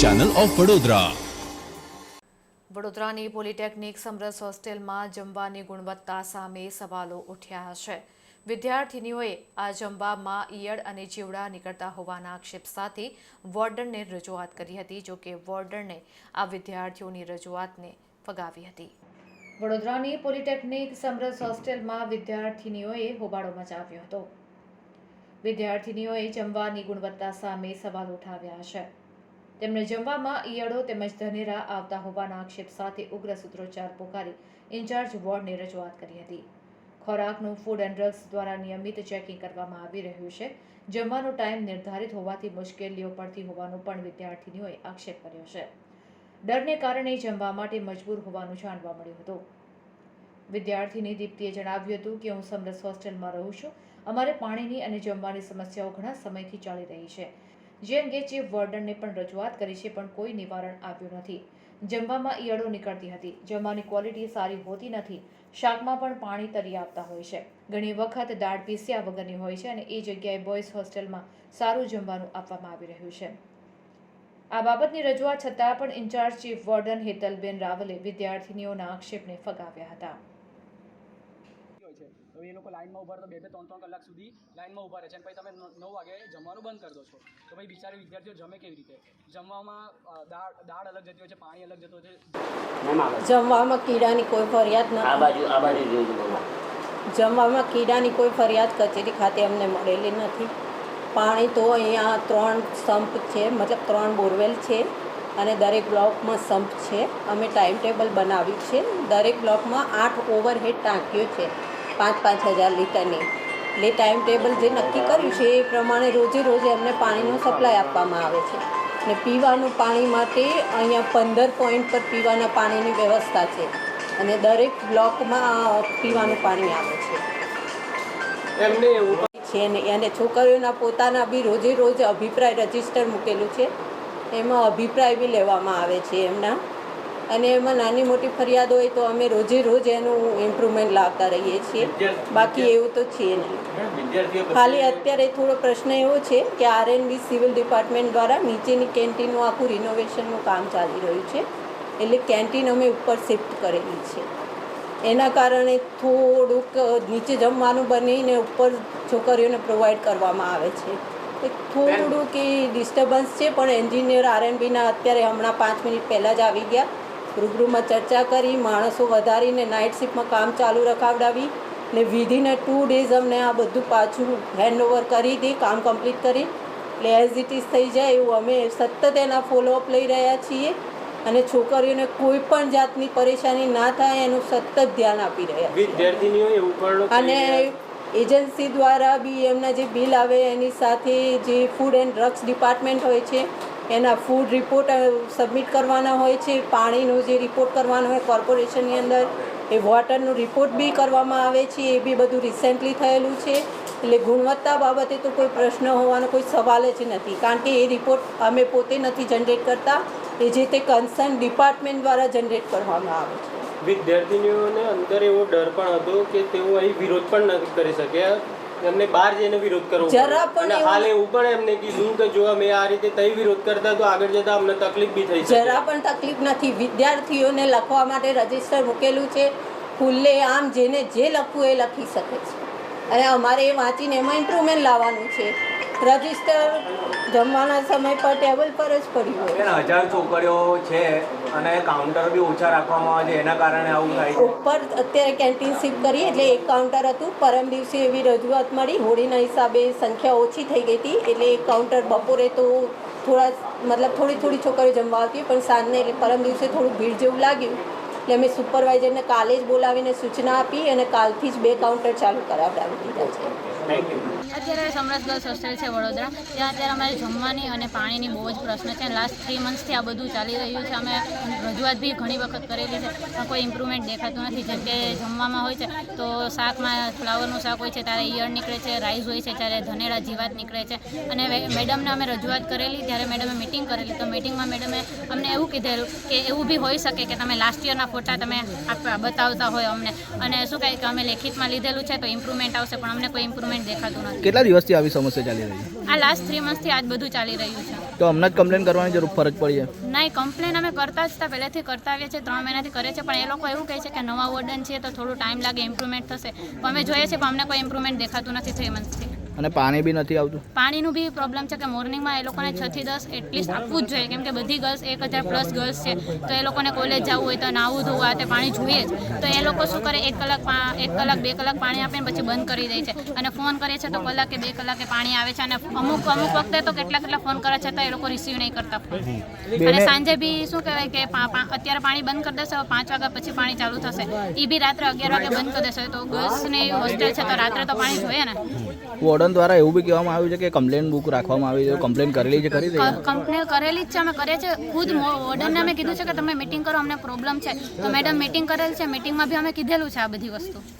Channel of Vadodara વડોદરાની polytechnic સમરસ હોસ્ટેલમાં જમવાની ગુણવત્તા સામે સવાલો ઉઠ્યા છે વિદ્યાર્થીનીઓએ આ જમવામાં ઈયળ અને જીવડા નીકળતા હોવાના આક્ષેપ સાથે વોર્ડનને રજૂઆત કરી હતી, જો કે વોર્ડને આ વિદ્યાર્થીઓની રજૂઆતને ફગાવી હતી. વડોદરાની પોલિટેકનિક સમરસ હોસ્ટેલમાં વિદ્યાર્થીનીઓએ હોબાળો મચાવ્યો હતો. વિદ્યાર્થીનીઓએ જમવાની ગુણવત્તા સામે સવાલ ઉઠાવ્યા છે તેમણે જમવામાં ઈયળો તેમજ ધનેરા આવતા હોવાના આક્ષેપ સાથે ઉગ્ર સૂત્રોચ્ચાર પોકારી ઇન્ચાર્જ વોર્ડને રજૂઆત કરી હતી. ખોરાકનું ફૂડ એન્ડ ડ્રગ્સ દ્વારા નિયમિત ચેકિંગ કરવામાં આવી રહ્યું છે. જમવાનો ટાઈમ નિર્ધારિત હોવાથી મુશ્કેલીઓ પડતી હોવાનો પણ વિદ્યાર્થીનીઓએ આક્ષેપ કર્યો છે. ડરને કારણે જમવા માટે મજબૂર હોવાનું જાણવા મળ્યું હતું. વિદ્યાર્થીની દીપ્તિએ જણાવ્યું હતું કે, હું સમરસ હોસ્ટેલમાં રહું છું. અમારે પાણીની અને જમવાની સમસ્યાઓ ઘણા સમયથી ચાલી રહી છે. જે અંગે ચીફ વોર્ડનને પણ રજૂઆત કરી છે, પણ કોઈ નિવારણ આવ્યું નથી. જમવામાં ઈયળો નીકળતી હતી. જમવાની ક્વોલિટી સારી હોતી નથી. શાકમાં પણ પાણી તરી આપતા હોય છે. ઘણી વખત દાળ પીસ્યા વગરની હોય છે અને એ જગ્યાએ બોયઝ હોસ્ટેલમાં સારું જમવાનું આપવામાં આવી રહ્યું છે. આ બાબતની રજૂઆત છતાં પણ ઇન્ચાર્જ ચીફ વોર્ડન હેતલબેન રાવલે વિદ્યાર્થીનીઓના આક્ષેપને ફગાવ્યા હતા. હવે એ લોકો લાઇનમાં ઊભા તો બે બે ત્રણ ત્રણ કલાક સુધી લાઇનમાં ઊભા રહે છે. અને પછી તમે નવ વાગે જમવાનું બંધ કરી દો છો. તો ભાઈ બિચારી વિદ્યાર્થીઓ જમે કેવી રીતે? જમવામાં દાળ દાળ અલગ જતી હોય છે પાણી અલગ જતું હોય છે. જમવામાં કીડાની કોઈ ફરિયાદ આ નથી બાજુ આ બાજુ જમવામાં કીડાની કોઈ ફરિયાદ કચેરી ખાતે અમને મળેલી નથી. પાણી તો અહીંયા ત્રણ સંપ છે મતલબ ત્રણ બોરવેલ છે અને દરેક બ્લોકમાં સંપ છે. અમે ટાઈમ ટેબલ બનાવ્યું છે. દરેક બ્લોકમાં આઠ ઓવરહેડ ટાંકીઓ છે. પાંચ પાંચ હજાર લીટરની. એટલે ટાઈમ ટેબલ જે નક્કી કર્યું છે એ પ્રમાણે રોજે રોજે અમને પાણીનો સપ્લાય આપવામાં આવે છે. ને પીવાનું પાણી માટે અહીંયા પંદર પોઈન્ટ પર પીવાના પાણીની વ્યવસ્થા છે. અને દરેક બ્લોકમાં પીવાનું પાણી આવે છે. એમને એવું છે ને અને છોકરીઓના પોતાના બી રોજે રોજ અભિપ્રાય રજિસ્ટર મૂકેલું છે. એમાં અભિપ્રાય બી લેવામાં આવે છે એમના. અને એમાં નાની મોટી ફરિયાદ હોય તો અમે રોજે રોજ એનું ઇમ્પ્રુવમેન્ટ લાવતા રહીએ છીએ. બાકી એવું તો છે નહીં. ખાલી અત્યારે થોડો પ્રશ્ન એવો છે કે આરએનબી સિવિલ ડિપાર્ટમેન્ટ દ્વારા નીચેની કેન્ટીનનું આખું રિનોવેશનનું કામ ચાલી રહ્યું છે. એટલે કેન્ટીન અમે ઉપર શિફ્ટ કરેલી છે. એના કારણે થોડુંક નીચે જમવાનું બનીને ઉપર છોકરીઓને પ્રોવાઈડ કરવામાં આવે છે. થોડુંક એ ડિસ્ટર્બન્સ છે પણ એન્જિનિયર આરએનબીના અત્યારે હમણાં પાંચ મિનિટ પહેલાં જ આવી ગયા. રૂબરૂમાં ચર્ચા કરી માણસો વધારીને નાઇટ શિફ્ટમાં કામ ચાલુ રખાવડાવી ને વિધિને ટુ ડેઝ અમને આ બધું પાછું હેન્ડઓવર કરી દે કામ કમ્પ્લીટ કરી. એટલે એઝ ઇટ ઇઝ થઈ જાય એવું અમે સતત એના ફોલોઅપ લઈ રહ્યા છીએ અને છોકરીઓને કોઈ પણ જાતની પરેશાની ના થાય એનું સતત ધ્યાન આપી રહ્યા અને એજન્સી દ્વારા બી એમના જે બિલ આવે એની સાથે જે ફૂડ એન્ડ ડ્રગ્સ ડિપાર્ટમેન્ટ હોય છે, એના ફૂડ રિપોર્ટ સબમિટ કરવાના હોય છે, પાણીનો જે રિપોર્ટ કરવાનો હોય કોર્પોરેશનની અંદર, એ વોટરનો રિપોર્ટ બી કરવામાં આવે છે, એ બી બધું રિસેન્ટલી થયેલું છે. એટલે ગુણવત્તા બાબતે તો કોઈ પ્રશ્ન હોવાનો કોઈ સવાલ જ નથી. કારણ કે એ રિપોર્ટ અમે પોતે નથી જનરેટ કરતા, એ જે તે કન્સર્ન ડિપાર્ટમેન્ટ દ્વારા જનરેટ કરવામાં આવે છે. વિદ્યાર્થીનીઓને અંદર એવો ડર પણ હતો કે તેઓ અહીં વિરોધ પણ નથી કરી શક્યા એમને બહાર જઈને વિરોધ કરવો જરા પણ હાલે એવું- પણ એમને કીધું કે જો અમે આ રીતે તઈ વિરોધ કરતા તો આગળ જતા અમને તકલીફ બી થઈ જરા પણ તકલીફ નથી. વિદ્યાર્થીઓને લખવા માટે રજિસ્ટર મૂકેલું છે. ખુલ્લે આમ જેને જે લખવું એ લખી શકે છે. અને અમારે એ વાંચીને એમાં ઇમ્પ્રુવમેન્ટ લાવવાનું છે. રજિસ્ટર જમવાના સમય પર ટેબલ પર જ પડ્યું હોય હજાર છોકરીઓ છે અને કાઉન્ટર બી ઓછા રાખવામાં આવે છે એના કારણે આવું થાય છે. ઉપર અત્યારે કેન્ટીન શિફ્ટ કરી એટલે એક કાઉન્ટર હતું. પરમ દિવસે એવી રજૂઆત મળી. હોળીના હિસાબે સંખ્યા ઓછી થઈ ગઈ હતી. એટલે એક કાઉન્ટર બપોરે તો થોડા મતલબ થોડી થોડી છોકરીઓ જમવા આવતી પણ સાંજને એટલે પરમ દિવસે થોડું ભીડ જેવું લાગ્યું. એટલે અમે સુપરવાઇઝરને કાલે જ બોલાવીને સૂચના આપી અને કાલથી જ બે કાઉન્ટર ચાલુ કરાવડાવી દીધા છે. અત્યારે સમરસ ગર્લ્સ હોસ્ટેલ છે વડોદરા. ત્યાં અત્યારે અમારે જમવાની અને પાણીની બહુ જ પ્રશ્ન છે. લાસ્ટ થ્રી મંથ્સથી આ બધું ચાલી રહ્યું છે. અમે રજૂઆત બી ઘણી વખત કરેલી છે. પણ કોઈ ઇમ્પ્રુવમેન્ટ દેખાતું નથી. જેમ કે જમવામાં હોય છે તો શાકમાં ફ્લાવરનું શાક હોય છે ત્યારે ઈયળ નીકળે છે રાઈસ હોય છે ત્યારે ધનેડા જીવાત નીકળે છે. અને મેડમને અમે રજૂઆત કરેલી ત્યારે મેડમે મિટિંગ કરેલી. તો મિટિંગમાં મેડમે અમને એવું કીધેલું કે એવું બી હોઈ શકે કે તમે લાસ્ટ યરના ફોટા તમે બતાવતા હોય અમને. અને શું કહે કે અમે લેખિતમાં લીધેલું છે તો ઇમ્પ્રુવમેન્ટ આવશે પણ અમને કોઈ ઇમ્પ્રુવમેન્ટ દેખાતું નથી. કેટલા દિવસથી આવી સમસ્યા ચાલી રહી છે? આ લાસ્ટ થ્રી મંથથી આજ બધું ચાલી રહ્યું છે. તો હમણાં જ કમ્પ્લેન કરવાની જરૂર ફરજ પડી છે? નહીં કમ્પ્લેન અમે કરતા જ હતા પહેલેથી કરતા આવીએ છીએ ત્રણ મહિનાથી કરે છે પણ એ લોકો એવું કહે છે કે નવા વોર્ડન છે તો થોડું ટાઈમ લાગે ઇમ્પ્રુવમેન્ટ થશે. પણ અમે જોઈએ છીએ પણ અમને કોઈ ઇમ્પ્રુવમેન્ટ દેખાતું નથી થ્રી મંથથી અને પાણી બી નથી આવતું. પાણીનું બી પ્રોબ્લેમ છે કે મોર્નિંગમાં એ લોકોને છ થી દસ એટલીસ્ટ આપવું જ જોઈએ. કેમ કે બધી ગર્લ્સ એક હજાર પ્લસ ગર્લ્સ છે. તો એ લોકોને કોલેજ જવું હોય તો નાવું ધોવું આ તે પાણી જોઈએ જ. તો એ લોકો શું કરે? એક કલાક એક કલાક બે કલાક પાણી આપે ને પછી બંધ કરી દે છે. અને ફોન કરે છે તો કલાકે બે કલાકે પાણી આવે છે. અને અમુક અમુક વખતે તો કેટલા કેટલા ફોન કરે છે તો એ લોકો રિસીવ નહીં કરતા અને સાંજે બી શું કહેવાય કે અત્યારે પાણી બંધ કરી દેશે પાંચ વાગ્યા પછી પાણી ચાલુ થશે. એ બી રાત્રે અગિયાર વાગે બંધ કરી દેશે. તો ગર્લ્સની હોસ્ટેલ છે તો રાત્રે તો પાણી જોઈએ ને. વોર્ડન દ્વારા એવું બી કહેવામાં આવ્યું છે કે કમ્પ્લેન બુક રાખવામાં આવી છે કમ્પ્લેન કરેલી છે કરી કમ્પ્લેન કરેલી જ છે અમે કરીએ છીએ. ખુદ વોર્ડનને અમે કીધું છે કે તમે મિટિંગ કરો અમને પ્રોબ્લેમ છે. તો મેડમ મિટિંગ કરેલ છે મિટિંગમાં બી અમે કીધેલું છે આ બધી વસ્તુ.